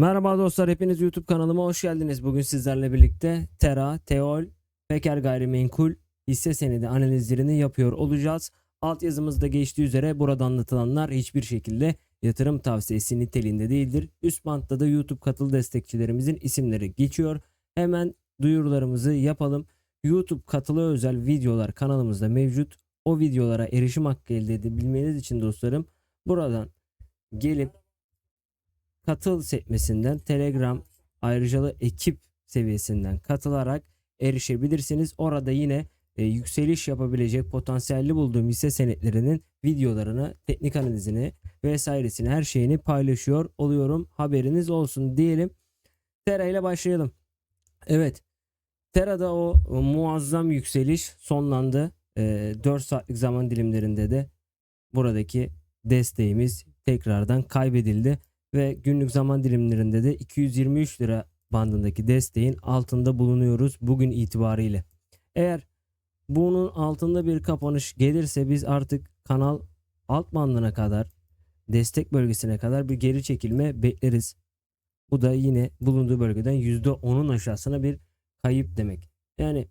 Merhaba dostlar hepiniz YouTube kanalıma hoş geldiniz. Bugün sizlerle birlikte Tera, Teol, Peker Gayrimenkul hisse senedi analizlerini yapıyor olacağız. Alt yazımızda geçtiği üzere burada anlatılanlar hiçbir şekilde yatırım tavsiyesi niteliğinde değildir. Üst bantta da YouTube katıl destekçilerimizin isimleri geçiyor. Hemen duyurularımızı yapalım. YouTube katılı özel videolar kanalımızda mevcut. O videolara erişim hakkı elde edebilmeniz için dostlarım buradan gelip katıl sekmesinden Telegram ayrıcalı ekip seviyesinden katılarak erişebilirsiniz. Orada yine e, yükseliş yapabilecek potansiyelli bulduğum hisse senetlerinin videolarını, teknik analizini vesairesini her şeyini paylaşıyor oluyorum. Haberiniz olsun diyelim. Tera ile başlayalım. Evet. Tera'da o muazzam yükseliş sonlandı. E, 4 saatlik zaman dilimlerinde de buradaki desteğimiz tekrardan kaybedildi ve günlük zaman dilimlerinde de 223 lira bandındaki desteğin altında bulunuyoruz bugün itibariyle. Eğer bunun altında bir kapanış gelirse biz artık kanal alt bandına kadar destek bölgesine kadar bir geri çekilme bekleriz. Bu da yine bulunduğu bölgeden %10'un aşağısına bir kayıp demek. Yani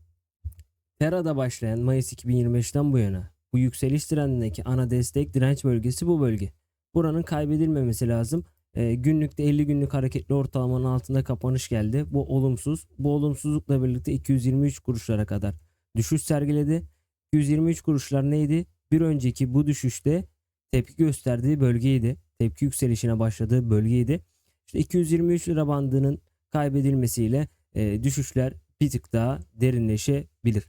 Tera'da başlayan Mayıs 2025'ten bu yana bu yükseliş trendindeki ana destek direnç bölgesi bu bölge. Buranın kaybedilmemesi lazım. E, günlükte 50 günlük hareketli ortalamanın altında kapanış geldi. Bu olumsuz. Bu olumsuzlukla birlikte 223 kuruşlara kadar düşüş sergiledi. 223 kuruşlar neydi? Bir önceki bu düşüşte tepki gösterdiği bölgeydi. Tepki yükselişine başladığı bölgeydi. İşte 223 lira bandının kaybedilmesiyle e, düşüşler bir tık daha derinleşebilir.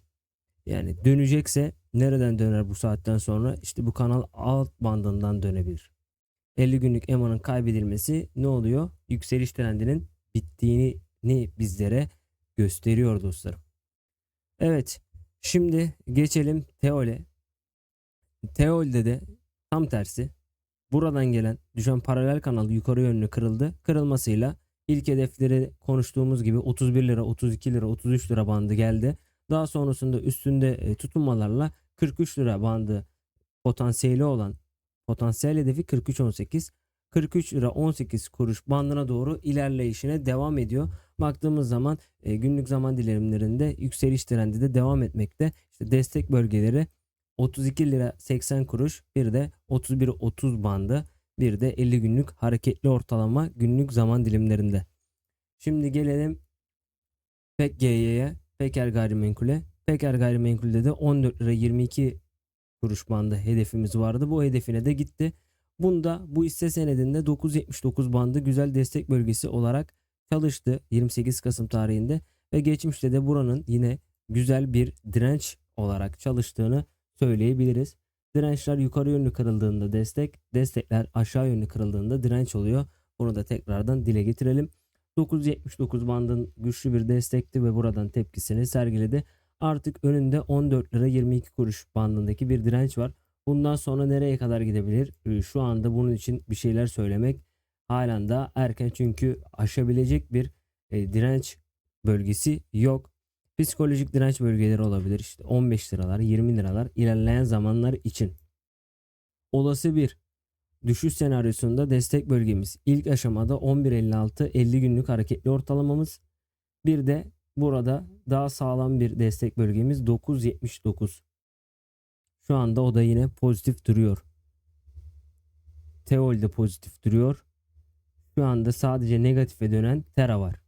Yani dönecekse nereden döner bu saatten sonra? İşte bu kanal alt bandından dönebilir. 50 günlük EMA'nın kaybedilmesi ne oluyor? Yükseliş trendinin bittiğini bizlere gösteriyor dostlarım. Evet şimdi geçelim Teol'e. Teol'de de tam tersi buradan gelen düşen paralel kanal yukarı yönlü kırıldı. Kırılmasıyla ilk hedefleri konuştuğumuz gibi 31 lira, 32 lira, 33 lira bandı geldi. Daha sonrasında üstünde e, tutunmalarla 43 lira bandı potansiyeli olan potansiyel hedefi 43.18 43 lira 18 kuruş bandına doğru ilerleyişine devam ediyor. Baktığımız zaman e, günlük zaman dilimlerinde yükseliş trendi de devam etmekte. İşte destek bölgeleri 32 lira 80 kuruş bir de 31.30 bandı bir de 50 günlük hareketli ortalama günlük zaman dilimlerinde. Şimdi gelelim PEKG'ye Peker Gayrimenkul'e. Peker Gayrimenkul'de de 14 lira 22 kuruş bandı hedefimiz vardı. Bu hedefine de gitti. Bunda bu hisse senedinde 9.79 bandı güzel destek bölgesi olarak çalıştı 28 Kasım tarihinde ve geçmişte de buranın yine güzel bir direnç olarak çalıştığını söyleyebiliriz. Dirençler yukarı yönlü kırıldığında destek, destekler aşağı yönlü kırıldığında direnç oluyor. Bunu da tekrardan dile getirelim. 9.79 bandın güçlü bir destekti ve buradan tepkisini sergiledi. Artık önünde 14 lira 22 kuruş bandındaki bir direnç var. Bundan sonra nereye kadar gidebilir? Ee, Şu anda bunun için bir şeyler söylemek halen daha erken çünkü aşabilecek bir e, direnç bölgesi yok. Psikolojik direnç bölgeleri olabilir. İşte 15 liralar, 20 liralar ilerleyen zamanlar için. Olası bir düşüş senaryosunda destek bölgemiz ilk aşamada 11.56 50 günlük hareketli ortalamamız. Bir de burada daha sağlam bir destek bölgemiz 9.79. Şu anda o da yine pozitif duruyor. Teol de pozitif duruyor. Şu anda sadece negatife dönen Tera var.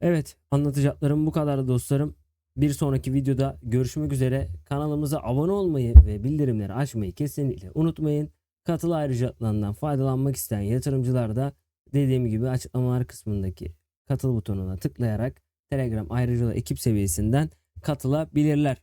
Evet anlatacaklarım bu kadar dostlarım. Bir sonraki videoda görüşmek üzere. Kanalımıza abone olmayı ve bildirimleri açmayı kesinlikle unutmayın. Katıl ayrıcalıklarından faydalanmak isteyen yatırımcılar da dediğim gibi açıklamalar kısmındaki katıl butonuna tıklayarak Telegram ayrıcalığı ekip seviyesinden katılabilirler.